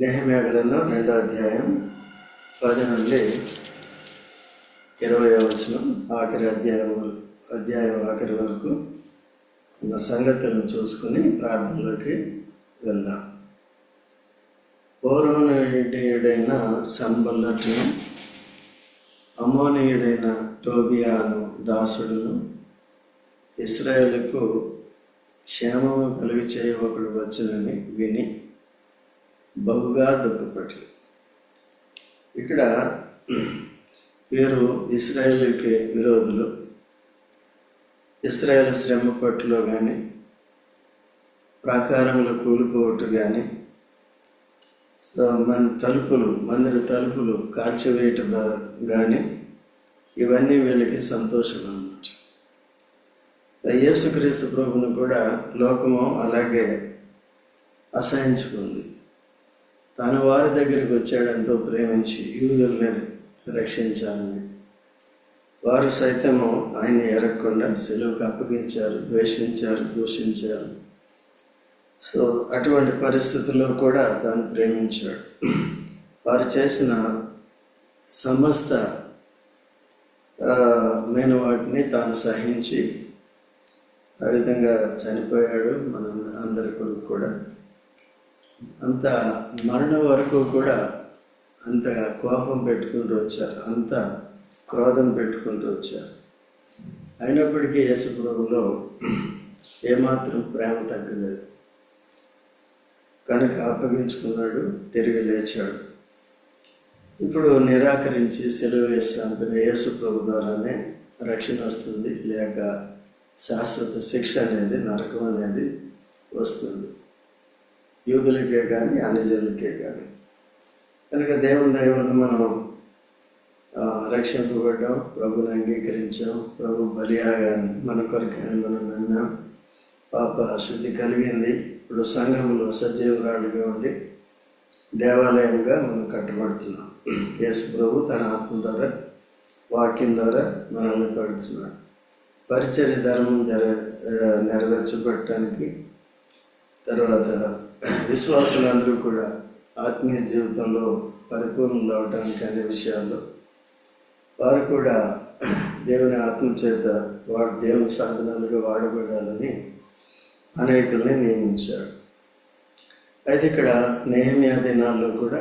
నెహమ్యా గ్రంథం రెండో అధ్యాయం పది నుండి ఇరవై వచనం ఆఖరి అధ్యాయం అధ్యాయం ఆఖరి వరకు ఉన్న సంగతులను చూసుకుని ప్రార్థనలోకి వెళ్దాం. పౌరవనీయుడైన సంబల్లటును అమోనీయుడైన టోబియాను దాసుడును ఇస్రాయేల్కు క్షేమము కలుగు చేయ ఒకడు వచ్చునని విని బహుగా దుఃఖపట్లు ఇక్కడ వీరు ఇస్రాయేల్కి విరోధులు. ఇస్రాయేల్ శ్రమ పట్టులో కానీ ప్రాకారములు కూలిపోవట్టు కానీ మన తలుపులు మందిర తలుపులు కాల్చివేయట కానీ ఇవన్నీ వీళ్ళకి సంతోషం అన్నమాట యేసుక్రీస్తు ప్రభును కూడా లోకము అలాగే అసహించుకుంది. తన వారి దగ్గరికి వచ్చాడంతో ప్రేమించి యూదుల్ని రక్షించాలని. వారు సైతము ఆయన్ని ఎరగకుండా సెలవుకు అప్పగించారు ద్వేషించారు దూషించారు. సో అటువంటి పరిస్థితుల్లో కూడా తాను ప్రేమించాడు. వారు చేసిన సమస్త మెయిన్ వాటిని తాను సహించి ఆ విధంగా చనిపోయాడు మన అందరి కొరకు కూడా. అంత మరణం వరకు కూడా అంత కోపం పెట్టుకుంటూ వచ్చారు. అంత క్రోధం పెట్టుకుంటూ వచ్చారు. అయినప్పటికీ యేసుప్రభులో ఏమాత్రం ప్రేమ తగ్గలేదు. కనుక అప్పగించుకున్నాడు తిరిగి లేచాడు. ఇప్పుడు నిరాకరించి సెలవు వేస్తాను యేసు ప్రభు ద్వారానే రక్షణ వస్తుంది. లేక శాశ్వత శిక్ష అనేది నరకం అనేది వస్తుంది. యూదులకే కానీ అన్యజనులకే కానీ. కనుక దేవుని దైవాన్ని మనం రక్షింపబడ్డాం ప్రభుని అంగీకరించాం ప్రభు బలియాగాన్ని మన కొరకని మనం అన్నాం పాప శుద్ధి కలిగింది. ఇప్పుడు సంఘంలో సజీవరాలుగా ఉండి దేవాలయంగా మనం కట్టబడుతున్నాం. యేసు ప్రభు తన ఆత్మ ద్వారా వాక్యం ద్వారా మనల్ని కడుతున్నాడు పరిచర్య ధర్మం జర నెరవేర్చబడటానికి తర్వాత విశ్వాసులందరూ కూడా ఆత్మీయ జీవితంలో పరిపూర్ణంగా అవటానికి అనే విషయాల్లో వారు కూడా దేవుని ఆత్మ చేత వాడు దేవుని సాధనాలుగా వాడబడాలని అనేకుల్ని నియమించాడు అయితే ఇక్కడ నేహమ్యా దినాల్లో కూడా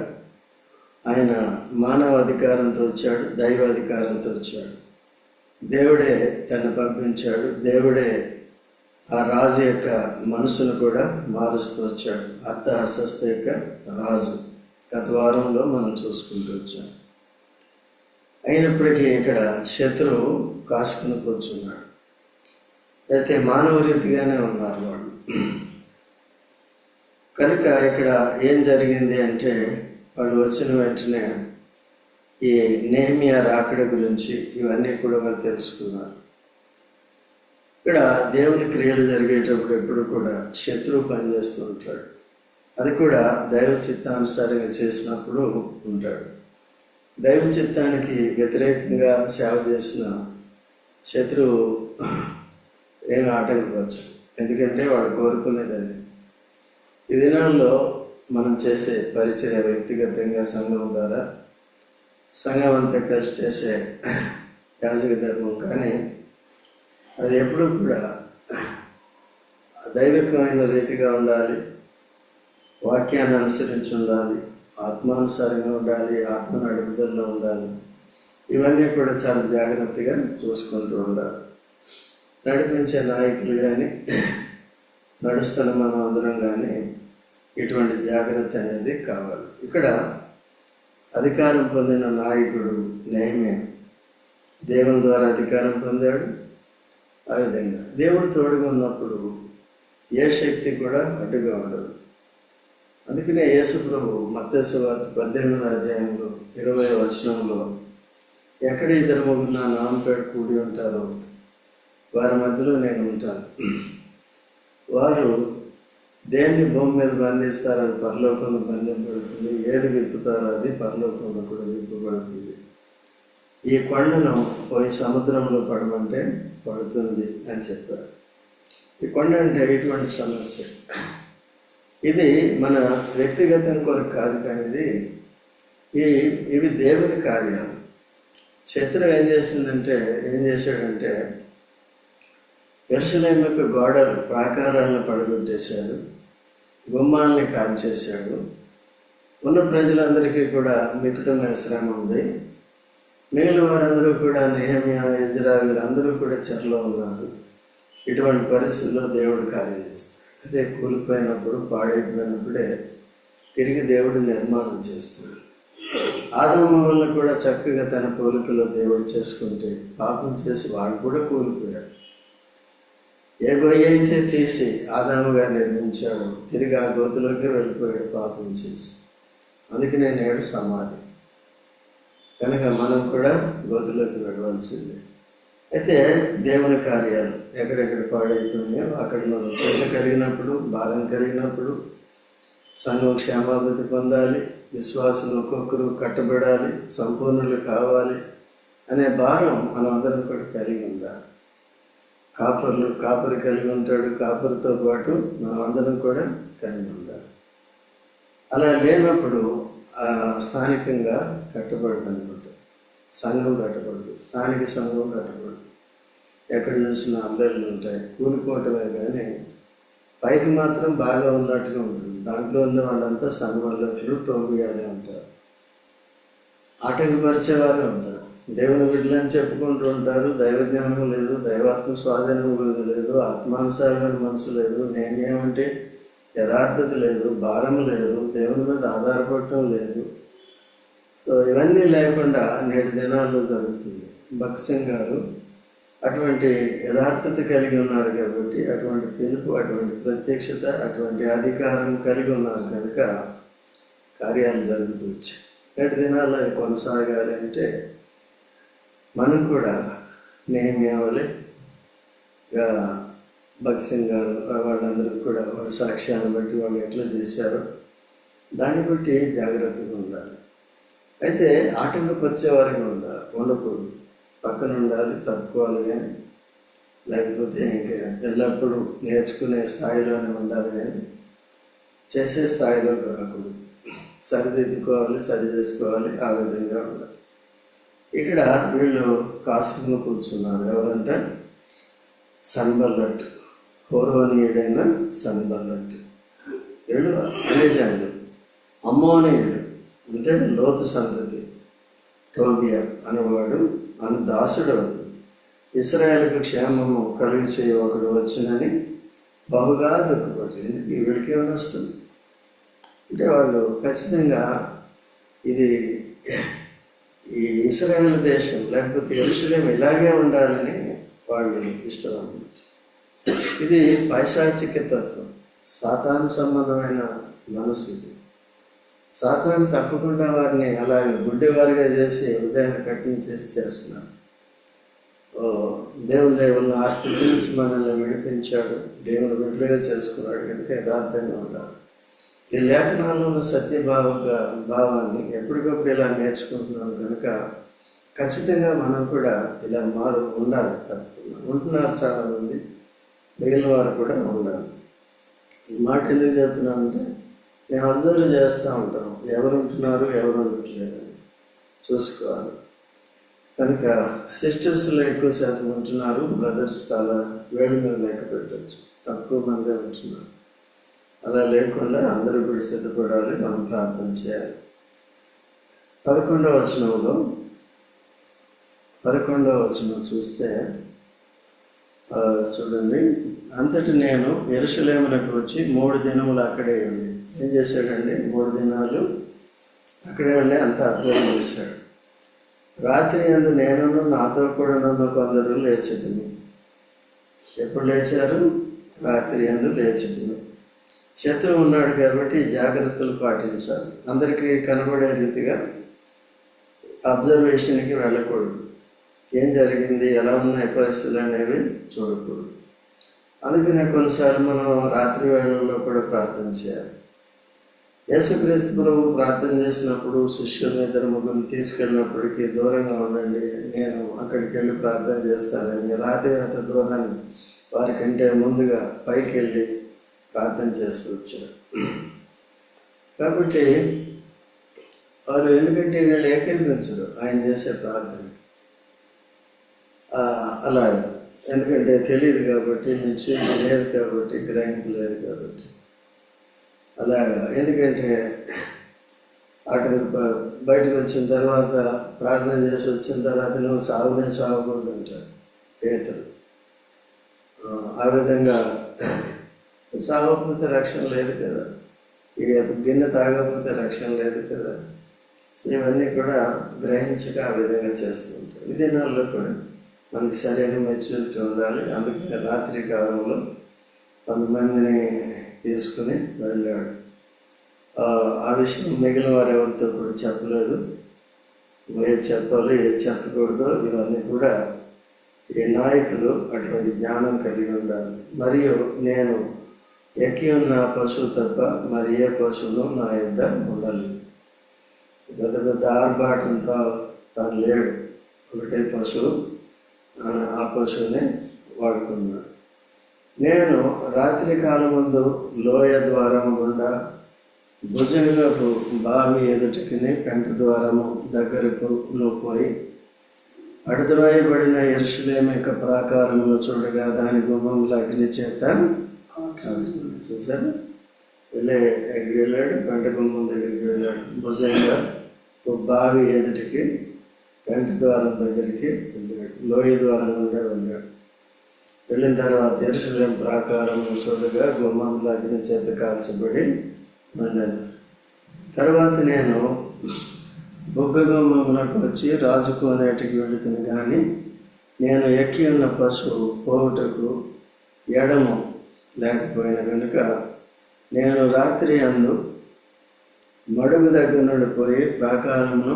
ఆయన మానవ అధికారంతో వచ్చాడు దైవ అధికారంతో వచ్చాడు. దేవుడే తను పంపించాడు దేవుడే ఆ రాజు యొక్క మనసును కూడా మారుస్తూ వచ్చాడు. అర్థహస్త యొక్క రాజు. గత వారంలో మనం చూసుకుంటూ వచ్చాం. అయినప్పటికీ ఇక్కడ శత్రువు కాసుకుని కూర్చున్నాడు. అయితే మానవ రీతిగానే ఉన్నారు వాళ్ళు. కనుక ఇక్కడ ఏం జరిగింది అంటే వాళ్ళు వచ్చిన వెంటనే ఈ నేమియా రాకడ గురించి ఇవన్నీ కూడా వాళ్ళు తెలుసుకున్నారు. ఇక్కడ దేవుని క్రియలు జరిగేటప్పుడు ఎప్పుడు కూడా శత్రువు పనిచేస్తూ ఉంటాడు. అది కూడా దైవ చిత్తానుసారంగా చేసినప్పుడు ఉంటాడు. దైవ చిత్తానికి వ్యతిరేకంగా సేవ చేసిన శత్రువు ఏం ఆటంకవచ్చు ఎందుకంటే వాడు కోరుకునేది అది. ఈ దినాల్లో మనం చేసే పరిచయ వ్యక్తిగతంగా సంఘం ద్వారా సంఘం అంతా కలిసి చేసే యాజక ధర్మం కానీ అది ఎప్పుడూ కూడా దైవికమైన రీతిగా ఉండాలి వాక్యాన్ని అనుసరించి ఉండాలి ఆత్మానుసారంగా ఉండాలి ఆత్మ నడుపుదల్లో ఉండాలి. ఇవన్నీ కూడా చాలా జాగ్రత్తగా చూసుకుంటూ ఉండాలి. నడిపించే నాయకులు కానీ నడుస్తున్న మనం అందరం కానీ ఇటువంటి జాగ్రత్త అనేది కావాలి. ఇక్కడ అధికారం పొందిన నాయకుడు నేమే దేవుని ద్వారా అధికారం పొందాడు. ఆ విధంగా దేవుడు తోడుగా ఉన్నప్పుడు ఏ శక్తి కూడా అడ్డుగా ఉండదు. అందుకనే యేసు ప్రభు మత్స్య వార్త పద్దెనిమిది అధ్యాయంలో ఇరవై వచనంలో ఎక్కడ ఇద్దరు ముగ్గురు నా నామపేట కూడి ఉంటారో వారి మధ్యలో నేను ఉంటాను. వారు దేన్ని భూమి మీద బంధిస్తారో అది పరలోకంలో బంధింపబడుతుంది. ఏది విప్పుతారో అది పరలోకంలో కూడా విప్పబడుతుంది. ఈ కొండను పోయి సముద్రంలో పడమంటే పడుతుంది అని చెప్పారు. ఈ కొండ అంటే ఎటువంటి సమస్య. ఇది మన వ్యక్తిగతం కొరకు కాదు కానీ ఇది ఈ ఇవి దేవుని కార్యాలు. శత్రువు ఏం చేసిందంటే ఏం చేశాడంటే ఎరుసలేముకు గోడలు ప్రాకారాలను పడగొట్టేశాడు గుమ్మాలని కాల్చేశాడు. ఉన్న ప్రజలందరికీ కూడా మికుటమైన శ్రమ ఉంది. మిగిలిన వారందరూ కూడా నెహమియా ఇజ్రా వీరందరూ కూడా చెరలో ఉన్నారు. ఇటువంటి పరిస్థితుల్లో దేవుడు కార్యం చేస్తాడు. అదే కూలిపోయినప్పుడు పాడైపోయినప్పుడే తిరిగి దేవుడు నిర్మాణం చేస్తాడు. ఆదాము వల్ల కూడా చక్కగా తన పోలికలో దేవుడు చేసుకుంటే పాపం చేసి వాళ్ళు కూడా కూలిపోయారు ఏ గొయ్య అయితే తీసి ఆదాము గారు నిర్మించాడు. తిరిగి ఆ గోతులోకి వెళ్ళిపోయాడు పాపం చేసి. అందుకే నేడు సమాధి. కనుక మనం కూడా గోతులోకి వెళ్ళవలసిందే అయితే దేవుని కార్యాలు ఎక్కడెక్కడ పాడైపోయినాయో అక్కడ మనం చెడ్డ కరిగినప్పుడు బాధం కరిగినప్పుడు సంఘం క్షేమాభివృద్ధి పొందాలి విశ్వాసులు ఒక్కొక్కరు కట్టబడాలి సంపూర్ణులు కావాలి అనే భారం మనందరం అందరం కూడా కలిగి ఉండాలి. కాపర్లు కాపరి కలిగి ఉంటాడు కాపరితో పాటు మనం అందరం కూడా కలిగి ఉండాలి. అలా లేనప్పుడు స్థానికంగా కట్టబడదు అనమాట సంఘం కట్టబడదు స్థానిక సంఘం కట్టబడదు ఎక్కడ చూసినా అల్లర్లు ఉంటాయి? కూలిపోవటమే కానీ పైకి మాత్రం బాగా ఉన్నట్టుగా ఉంటుంది. దాంట్లో ఉన్న వాళ్ళంతా సంఘవల్లట్లు టోబియాలే ఉంటారు. ఆటంకపరిచే వాళ్ళే ఉంటారు. దేవుని బిడ్డలని చెప్పుకుంటూ ఉంటారు. దైవ జ్ఞానం లేదు దైవాత్మ స్వాధీనం లేదు లేదు ఆత్మానుసారమైన మనసు లేదు. నేనేమంటే యథార్థత లేదు భారం లేదు దేవుని మీద ఆధారపడటం లేదు. సో ఇవన్నీ లేకుండా నేటి దినాల్లో జరుగుతుంది. భక్సింగ్ గారు అటువంటి యథార్థత కలిగి ఉన్నారు కాబట్టి అటువంటి పిలుపు అటువంటి ప్రత్యక్షత అటువంటి అధికారం కలిగి ఉన్నారు కనుక కార్యాలు జరుగుతూ వచ్చాయి. నేటి దినాల్లో అది కొనసాగాలి అంటే మనం కూడా భగత్ సింగ్ గారు వాళ్ళందరికీ కూడా వాళ్ళ సాక్ష్యాన్ని బట్టి వాళ్ళు ఎట్లా చేశారో దాన్ని బట్టి జాగ్రత్తగా ఉండాలి. అయితే ఆటంకపరిచే వారికి ఉండాలి ఉండకూడదు. పక్కన ఉండాలి తప్పుకోవాలి కానీ లేకపోతే ఇంకా ఎల్లప్పుడూ నేర్చుకునే స్థాయిలోనే ఉండాలి కానీ చేసే స్థాయిలోకి రాకూడదు. సరిదిద్దుకోవాలి సరి చేసుకోవాలి ఆ విధంగా ఉండాలి. ఇక్కడ వీళ్ళు కాసుకుని కూర్చున్నారు. ఎవరంటే సన్బల్లట్ హోరోనీయుడైన సన్బల్లట్ వీళ్ళు అలేజాండు అమ్మోనీయుడు అంటే లోతు సంతతి. టోబియా అనేవాడు అని దాసుడు అవుతుంది ఇస్రాయల్కు క్షేమము కలిగి చేయ ఒకడు వచ్చినని బహుగా దుఃఖపడుతుంది. ఎందుకు? వీడికి ఏమైనా వస్తుంది? అంటే వాళ్ళు ఖచ్చితంగా ఇది ఈ ఇస్రాయల్ దేశం లేకపోతే ఎరుసలేం ఇలాగే ఉండాలని వాళ్ళు ఇష్టం ఇది పైశాచిక తత్వం. సాతాను సంబంధమైన మనసు ఇది. సాతాను తప్పకుండా వారిని అలాగే గుడ్డివారిగా చేసి ఉదయాన్ని కట్టించేసి చేస్తున్నారు. ఓ దేవుని దేవుని ఆ స్థితి నుంచి మనల్ని విడిపించాడు. దేవుని బిడ్డలుగా చేసుకున్నాడు కనుక యథార్థంగా ఉండాలి. ఈ లేఖనాల్లో ఉన్న సత్యభావ భావాన్ని ఎప్పటికప్పుడు ఇలా నేర్చుకుంటున్నాం కనుక ఖచ్చితంగా మనం కూడా ఇలా మారు ఉండాలి తప్పకుండా. ఉంటున్నారు చాలామంది. మిగిలిన వారు కూడా ఉండాలి ఈ మాట ఎందుకు చెప్తున్నామంటే మేము అబ్జర్వ్ చేస్తూ ఉంటాం. ఎవరు ఉంటున్నారు ఎవరు ఉండట్లేదు చూసుకోవాలి. కనుక సిస్టర్స్లో ఎక్కువ శాతం ఉంటున్నారు బ్రదర్స్ చాలా వేడి మీద లెక్క పెట్టచ్చు. తక్కువ మందే ఉంటున్నారు. అలా లేకుండా అందరూ కూడా సిద్ధపడాలి మనం ప్రార్థన చేయాలి. పదకొండవ వచనంలో పదకొండవ వచనం చూస్తే చూడండి. అంతటి నేను ఎరుసలేమునకు వచ్చి మూడు దినములు అక్కడే ఉంది. ఏం చేశాడండి? మూడు దినాలు అక్కడే ఉండి అంత అర్థం చేశాడు. రాత్రి అందు నేను నాతో కూడా నన్ను కొందరు లేచుతుంది ఎప్పుడు లేచారు? రాత్రి అందు లేచుతుంది శత్రువు ఉన్నాడు కాబట్టి జాగ్రత్తలు పాటించాలి. అందరికీ కనబడే రీతిగా అబ్జర్వేషన్కి వెళ్ళకూడదు. ఏం జరిగింది ఎలా ఉన్నాయి పరిస్థితులు అనేవి చూడకూడదు. అందుకనే కొన్నిసార్లు మనం రాత్రి వేళల్లో కూడా ప్రార్థన చేయాలి. యేసుక్రీస్తు ప్రభు ప్రార్థన చేసినప్పుడు శిష్యులు ఇద్దరు ముగ్గురు తీసుకెళ్ళినప్పటికీ దూరంగా ఉండండి నేను అక్కడికి వెళ్ళి ప్రార్థన చేస్తానని రాత్రి అంత దూరాన్ని వారికంటే ముందుగా పైకి వెళ్ళి ప్రార్థన చేస్తూ వచ్చాడు కాబట్టి వారు ఎందుకంటే వీళ్ళు ఏకీపించరు ఆయన చేసే ప్రార్థనకి. అలాగా ఎందుకంటే తెలియదు కాబట్టి నిశ్చయం లేదు కాబట్టి గ్రహింపు లేదు కాబట్టి. అలాగా ఎందుకంటే అటు బయటకు వచ్చిన తర్వాత ప్రార్థన చేసి వచ్చిన తర్వాత నువ్వు సాగునే సాగకూడదు అంటారు పేతురు. ఆ, విధంగా సాగకపోతే రక్షణ లేదు కదా. ఇక గిన్నె తాగకపోతే రక్షణ లేదు కదా. ఇవన్నీ కూడా గ్రహించక ఆ విధంగా చేస్తూ ఉంటారు. ఈ దినాల్లో కూడా మనకి సరైన మెచ్యూరిటీ ఉండాలి. అందుకని రాత్రి కాలంలో కొంతమందిని తీసుకుని వెళ్ళాడు. ఆ, ఆ విషయం మిగిలిన వారు ఎవరితో కూడా చెప్పలేదు. ఏది చెప్పాలో ఏది చెప్పకూడదో ఇవన్నీ కూడా ఈ నాయకులు అటువంటి జ్ఞానం కలిగి ఉండాలి. మరియు నేను ఎక్కి ఉన్న పశువు తప్ప మరి ఏ పశువును నా యొద్ద ఉండలేదు. పెద్ద పెద్ద ఆర్భాటంతో తను లేడు. ఒకటే పశువు. ఆ, ఆ పశువుని వాడుకున్నాడు. నేను రాత్రి కాలం ముందు లోయ ద్వారము గుండా భుజంగపు బావి ఎదుటికి పెంట ద్వారము దగ్గరకు నువ్వు పోయి అడుదరాయబడిన యొక్క ప్రాకారమును చూడగా దాని గుమ్మంలో అగ్ని చేత కాల్చుకున్నాడు చూసారు వెళ్ళే ఎక్కడికి వెళ్ళాడు? పెంట గుమ్మం దగ్గరికి వెళ్ళాడు. భుజంగా బావి ఎదుటికి పెంట ద్వారం దగ్గరికి వెళ్ళాడు. లోయ ద్వారం గుండా వెళ్ళాడు. వెళ్ళిన తర్వాత ఎరుసలేం ప్రాకారం చూడగా గుమ్మంలో అగ్ని చేత కాల్చబడి ఉన్నాను తర్వాత నేను బొగ్గ గుమ్మమునకు వచ్చి రాజుకోనేటికి అనేటికి వెళుతును కానీ నేను ఎక్కి ఉన్న పశువు పోవుటకు ఎడము లేకపోయిన కనుక నేను రాత్రి అందు మడుగు దగ్గర నుండి పోయి ప్రాకారమును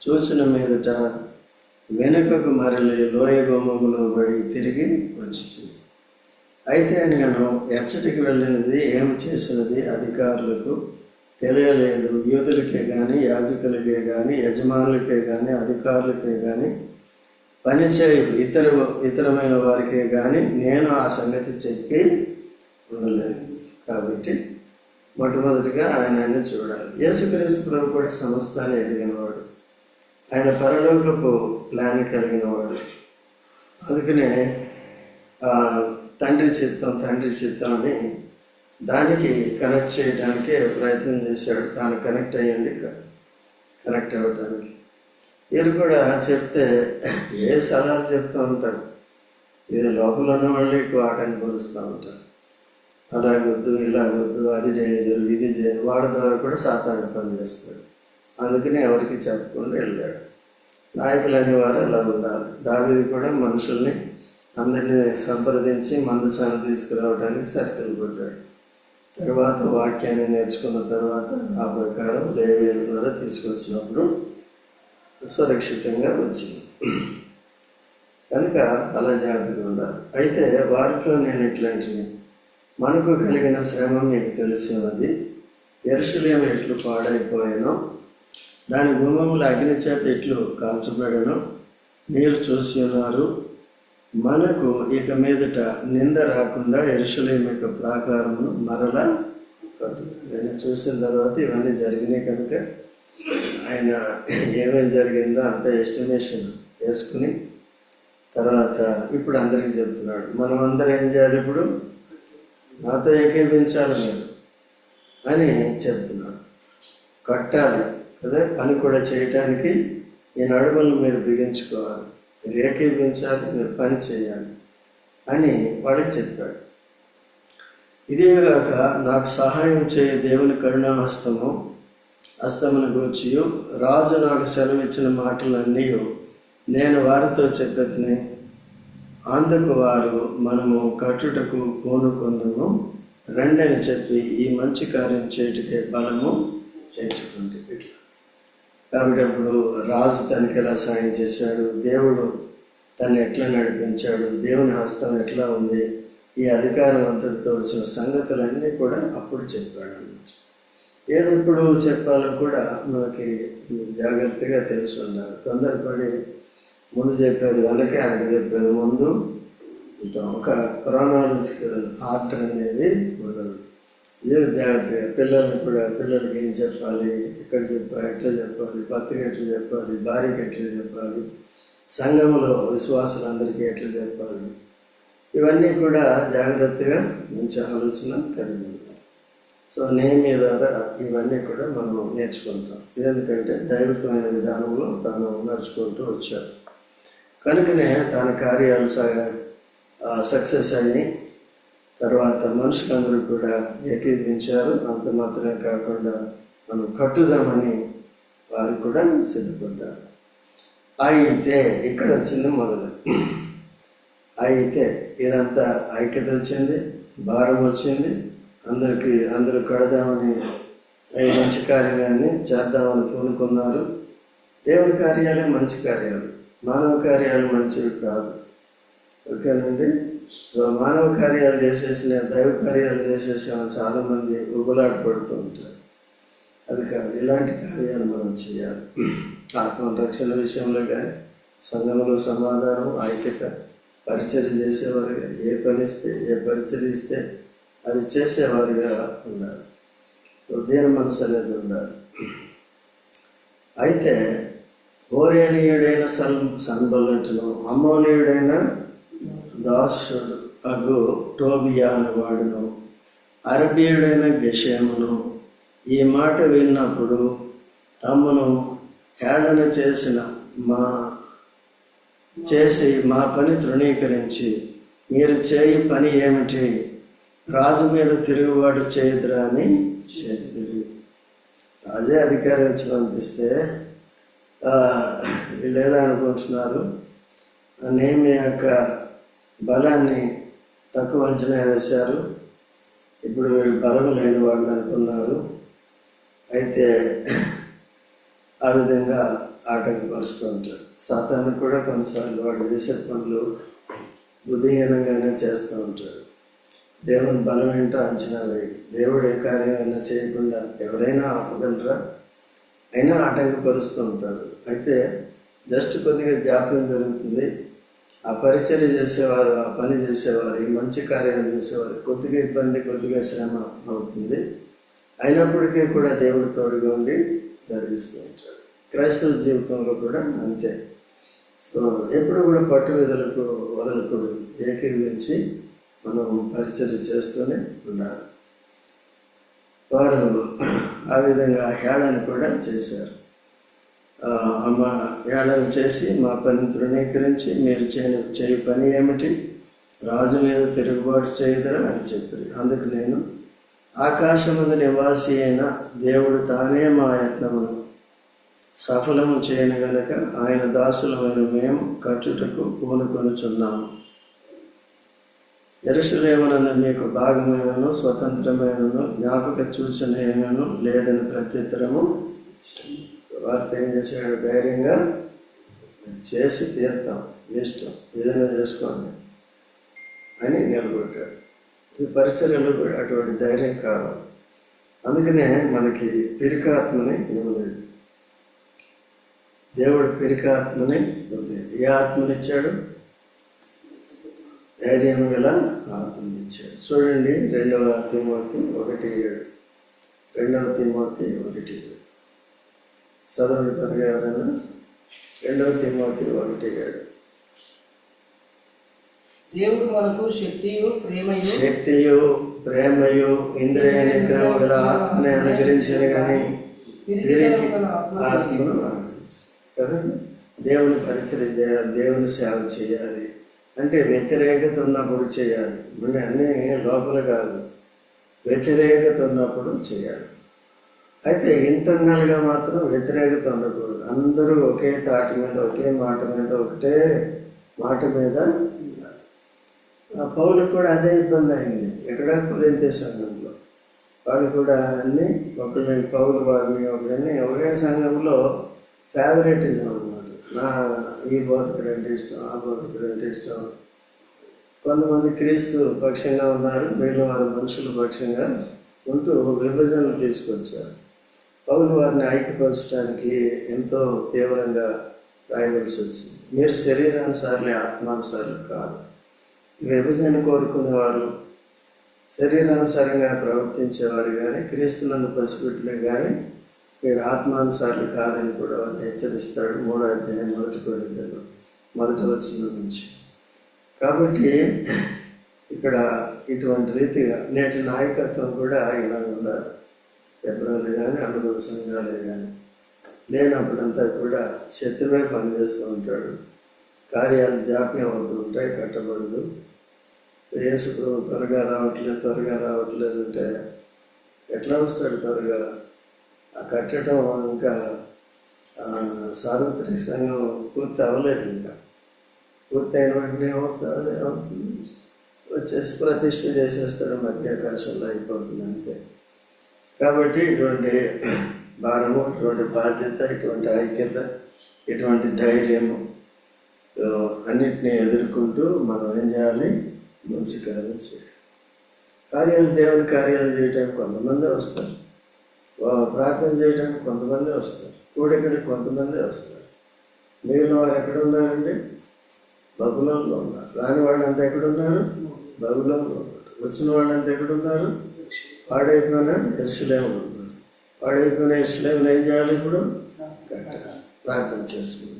చూసిన మీదట వెనుకకు మరలి లోయ గుమ్మములో పడి తిరిగి వచ్చింది అయితే నేను ఎచ్చటికి వెళ్ళినది ఏమి చేసినది అధికారులకు తెలియలేదు. యూదులకే కానీ యాజకులకే కానీ యజమానులకే కానీ అధికారులకే కానీ పనిచేయ ఇతర ఇతరమైన వారికే కానీ నేను ఆ సంగతి చెప్పి ఉండలేదు. కాబట్టి మొట్టమొదటిగా ఆయన చూడాలి. యేసుక్రీస్తు ప్రభు కూడా సమస్తాన్ని ఎరిగినవాడు ఆయన పరలోకపు ప్లాన్ కలిగినవాడు. అందుకనే తండ్రి చిత్తం తండ్రి చిత్తం అని దానికి కనెక్ట్ చేయడానికే ప్రయత్నం చేశాడు. తాను కనెక్ట్ అయ్యండి కనెక్ట్ అవ్వటానికి. వీరు కూడా చెప్తే ఏ సలహాలు చెప్తూ ఉంటారు? ఇది లోపల ఉన్న వాళ్ళు ఎక్కువ ఆటని పరుస్తూ ఉంటారు. అలాగొద్దు ఇలాగొద్దు అది డేంజర్ ఇది వాడి ద్వారా కూడా సాతాను పనిచేస్తాడు. అందుకని ఎవరికి చెప్పకుండా వెళ్ళాడు. నాయకులు అనేవారు అలా ఉండాలి. దావీది కూడా మనుషుల్ని అందరినీ సంప్రదించి మందసాన్ని తీసుకురావడానికి సర్కిల్ కొట్టాడు. తర్వాత వాక్యాన్ని నేర్చుకున్న తర్వాత ఆ ప్రకారం లేవేల ద్వారా తీసుకొచ్చినప్పుడు సురక్షితంగా వచ్చింది. కనుక అలా జాగ్రత్తగా ఉండాలి. అయితే వారితో నేను ఇట్లాంటివి మనకు కలిగిన శ్రమ మీకు తెలిసి ఉన్నది ఎరుసలేం ఎట్లు పాడైపోయానో దాని గుమ్మములు అగ్ని చేత ఎట్లు కాల్చబడను. మీరు చూసి ఉన్నారు. మనకు ఇక మీదట నింద రాకుండా ఎరుసలేం యొక్క ప్రాకారమును మరలా ఇవన్నీ చూసిన తర్వాత ఇవన్నీ జరిగినాయి కనుక ఆయన ఏమేం జరిగిందో అంత ఎస్టిమేషన్ వేసుకుని తర్వాత ఇప్పుడు అందరికీ చెప్తున్నాడు మనం అందరం ఏం చేయాలి ఇప్పుడు? నాతో ఏకీపించాలి మీరు అని చెప్తున్నాడు కట్టాలి. కదా పని కూడా చేయటానికి ఈ నడుమలను మీరు బిగించుకోవాలి మీరు ఏకీపించాలి మీరు పని చేయాలి అని వాళ్ళకి చెప్పాడు. ఇదేగాక నాకు సహాయం చేయ దేవుని కరుణాహస్తము హస్తమును గూర్చియు రాజు నాకు సెలవిచ్చిన మాటలన్నీ నేను వారితో చెప్పని అందుకు వారు మనము కట్టుటకు పూనుకుందము రెండని చెప్పి ఈ మంచి కార్యం చేయుటకే బలము తెచ్చుకుంటే ఇట్లా కాబట్టి అప్పుడు రాజు తనకి ఎలా సాయం చేశాడు దేవుడు తను ఎట్లా నడిపించాడు దేవుని హస్తం ఎట్లా ఉంది ఈ అధికారం అంతటితో వచ్చిన సంగతులన్నీ కూడా అప్పుడు చెప్పాడు అన్నమాట ఇప్పుడు చెప్పాలో కూడా మనకి జాగ్రత్తగా తెలిసి ఉండాలి. తొందరపడి ముందు చెప్పేది వెనకే వెనక చెప్పేది ముందు. ఒక క్రానాలజికల్ ఆర్డర్ అనేది జీవిత జాగ్రత్తగా పిల్లల్ని కూడా పిల్లలకి ఏం చెప్పాలి ఎక్కడ చెప్పాలి ఎట్లా చెప్పాలి భర్తకి ఎట్లా చెప్పాలి భార్యకి ఎట్లా చెప్పాలి సంఘంలో విశ్వాసులందరికీ ఎట్లా చెప్పాలి ఇవన్నీ కూడా జాగ్రత్తగా మంచి ఆలోచన కలిగి ఉండాలి. సో నేమి ద్వారా ఇవన్నీ కూడా మనం నేర్చుకుంటాం. ఇదెందుకంటే దైవికమైన విధానంలో తాను నడుచుకుంటూ వచ్చాడు. కనుకనే తన కార్యాలు సక్సెస్ అయినాయి తర్వాత మనుషులందరూ కూడా ఏకీభించారు అంత మాత్రమే కాకుండా మనం కట్టుదామని వారు కూడా సిద్ధపడ్డారు. అయితే ఇక్కడ వచ్చింది మొదలు. అయితే ఇదంతా ఐక్యత వచ్చింది భారం వచ్చింది. అందరికి అందరూ కడదామని మంచి కార్యాన్ని చేద్దామని పూనుకున్నారు. దేవుని కార్యాలే మంచి కార్యాలు మానవ కార్యాలు మంచివి కాదు. ఓకేనండి? సో మానవ కార్యాలు చేసేసిన దైవ కార్యాలు చేసేసామని చాలామంది ఉగులాట పడుతూ ఉంటారు. అది కాదు ఇలాంటి కార్యాలు మనం చేయాలి. ఆత్మ రక్షణ విషయంలో కానీ సంఘంలో సమాధానం ఐక్యత పరిచర్య చేసేవారుగా ఏ పని ఇస్తే ఏ పరిచర్య ఇస్తే అది చేసేవారుగా ఉండాలి. సో దీని మనసు అనేది ఉండాలి. అయితే ఓరేనీయుడైన సన్ సన్బల్లటును అమ్మోనీయుడైన దాసుడు అగు టోబియా అని వాడును. అరబీయుడైన గెషేమును ఈ మాట విన్నప్పుడు తమ్మును హేళన చేసిన మా చేసి మా పని తృణీకరించి మీరు చేయి పని ఏమిటి? రాజు మీద తిరుగుబాటు చేయదురా అని చెప్పిరి. రాజే అధికారం ఇచ్చి పంపిస్తే ఆ, వీళ్ళు ఏదో అనుకుంటున్నారు. నేమి యొక్క బలాన్ని తక్కువ అంచనా వేశారు. ఇప్పుడు వీళ్ళు బలం లేని వాళ్ళు అనుకున్నారు. అయితే ఆ విధంగా ఆటంకపరుస్తూ ఉంటారు సాతాను కూడా కొన్నిసార్లు వాడు చేసే పనులు బుద్ధిహీనంగానే చేస్తూ ఉంటాడు. దేవుని బలం ఏంటో అంచనా వేయడు. దేవుడు ఏ కార్యమైనా చేయకుండా ఎవరైనా ఆపగలరా? అయినా ఆటంకపరుస్తూ ఉంటాడు. అయితే జస్ట్ కొద్దిగా జాప్యం జరుగుతుంది. ఆ పరిచర్య చేసేవారు ఆ పని చేసేవారు ఈ మంచి కార్యాలు చేసేవారు. కొద్దిగా ఇబ్బంది కొద్దిగా శ్రమ అవుతుంది. అయినప్పటికీ కూడా దేవుడు తోడుగా ఉండి జరిగిస్తూ ఉంటాడు. క్రైస్తవ జీవితంలో కూడా అంతే. సో ఎప్పుడు కూడా పట్టు వదలకు వదలకూడదు. ఏకీవించి మనం పరిచర్య చేస్తూనే ఉండాలి. వారు ఆ విధంగా హేళన కూడా చేశారు. అమ్మ ఏళన చేసి మా పని తృణీకరించి మీరు చేయని చేయి పని ఏమిటి? రాజు మీద తిరుగుబాటు చేయదురా అని చెప్పారు. అందుకు నేను ఆకాశమందు నివాసి అయిన దేవుడు తానే మా యత్నమును సఫలము చేయను గనక ఆయన దాసులమైన మేము కట్టుటకు పూనుకొనుచున్నాము ఎరుసలేమనందు మీకు భాగమైనను స్వతంత్రమైనను జ్ఞాపక సూచనను లేదని ప్రత్యుత్తరము వార్త ఏం చేశాడు? ధైర్యంగా చేసి తీరుతాం. మీ ఇష్టం. ఏదైనా చేసుకోండి అని నిలబెట్టాడు ఈ పరిచర్యలో కూడా అటువంటి ధైర్యం కావాలి అందుకనే మనకి పిరికాత్మని ఇవ్వలేదు. దేవుడు పిరికాత్మని ఇవ్వలేదు. ఏ ఆత్మనిచ్చాడు? ధైర్యం గల ఆత్మనిచ్చాడు. చూడండి రెండవ తిమోతి ఒకటి ఏడు. రెండవ తిమోతి ఒకటి ఏడు. చదవండి త్వరగా ఎవరైనా. రెండవ తిమోతి ఒకటి ఏడు దేవుడు మనకు శక్తియు ప్రేమయు శక్తియు ప్రేమయు ఇంద్రియ నిగ్రహం గల ఆత్మని అనుగ్రహించిన కానీ వీరికి ఆత్మను కదండి దేవుని పరిచయం చేయాలి దేవుని సేవ చేయాలి. అంటే వ్యతిరేకత ఉన్నప్పుడు చేయాలి. మళ్ళీ అన్నీ లోపల కాదు. వ్యతిరేకత ఉన్నప్పుడు చేయాలి. అయితే ఇంటర్నల్గా మాత్రం వ్యతిరేకత ఉండకూడదు. అందరూ ఒకే తాటి మీద ఒకే మాట మీద ఒకటే మాట మీద ఉండాలి. ఆ పౌలకు కూడా అదే ఇబ్బంది అయింది. ఎక్కడ కొరింత సంఘంలో. వాళ్ళు కూడా అన్ని ఒకరిని పౌలు వాడిని ఒకరిని ఒకే సంఘంలో ఫేవరెటిజం అన్నమాట. నా ఈ బోధకుడు అంటే ఇష్టం ఆ బోధకుడు అంటే ఇష్టం. కొంతమంది క్రీస్తు పక్షంగా ఉన్నారు మిగిలిన వారు మనుషుల పక్షంగా ఉంటూ విభజనలు తీసుకొచ్చారు. పౌలు వారిని ఐక్యపరచడానికి ఎంతో తీవ్రంగా రాయవలసి వచ్చింది. మీరు శరీరానుసారులే ఆత్మానుసారులు కాదు. ఈ విభజన కోరుకునేవారు శరీరానుసారంగా ప్రవర్తించేవారు కానీ క్రీస్తునందు పసిపెట్టలే కానీ మీరు ఆత్మానుసారులు కాదని కూడా వారిని హెచ్చరిస్తాడు మూడో అధ్యాయం మొదటి కొరింథీయులు మొదటి వచ్చిన నుంచి. కాబట్టి ఇక్కడ ఇటువంటి రీతిగా నేటి నాయకత్వం కూడా ఇలా ఉండాలి. ఎప్పుడైనా కానీ అనుభవ సంఘాలే కానీ. లేనప్పుడంతా కూడా శత్రువే పనిచేస్తూ ఉంటాడు. కార్యాలు జాప్యం అవుతూ ఉంటాయి కట్టబడదు. యేసు త్వరగా రావట్లేదు త్వరగా రావట్లేదు అంటే ఎట్లా వస్తాడు త్వరగా? ఆ కట్టడం ఇంకా సార్వత్రిక సంఘం పూర్తి అవ్వలేదు ఇంకా. పూర్తి అయిన వెంటనే ఏమవుతుంది? ఏమవుతుంది? వచ్చేసి ప్రతిష్ట చేసేస్తాడు మధ్యాకాశంలో అయిపోతుంది అంతే. కాబట్టి ఇటువంటి భారము ఇటువంటి బాధ్యత ఇటువంటి ఐక్యత ఇటువంటి ధైర్యము అన్నిటినీ ఎదుర్కొంటూ మనం ఏం చేయాలి? మంచి కార్యం చేయాలి. కార్యాలు దేవుని కార్యాలు చేయడానికి కొంతమంది వస్తారు. ప్రార్థన చేయడానికి కొంతమంది వస్తారు. కూడికడి కొంతమంది వస్తారు. మిగిలిన వారు ఎక్కడ ఉన్నారండి బబులంలో ఉన్నారు. రాని వాళ్ళంతా ఎక్కడున్నారు? బబులంలో ఉన్నారు. వచ్చిన వాళ్ళంతా ఎక్కడున్నారు? పాడైపోయిన ఎరుసలేములు ఉన్నారు. పాడైపోయిన ఎరుసలేములు ఏం చేయాలి ఇప్పుడు? ప్రార్థన చేసుకుందాం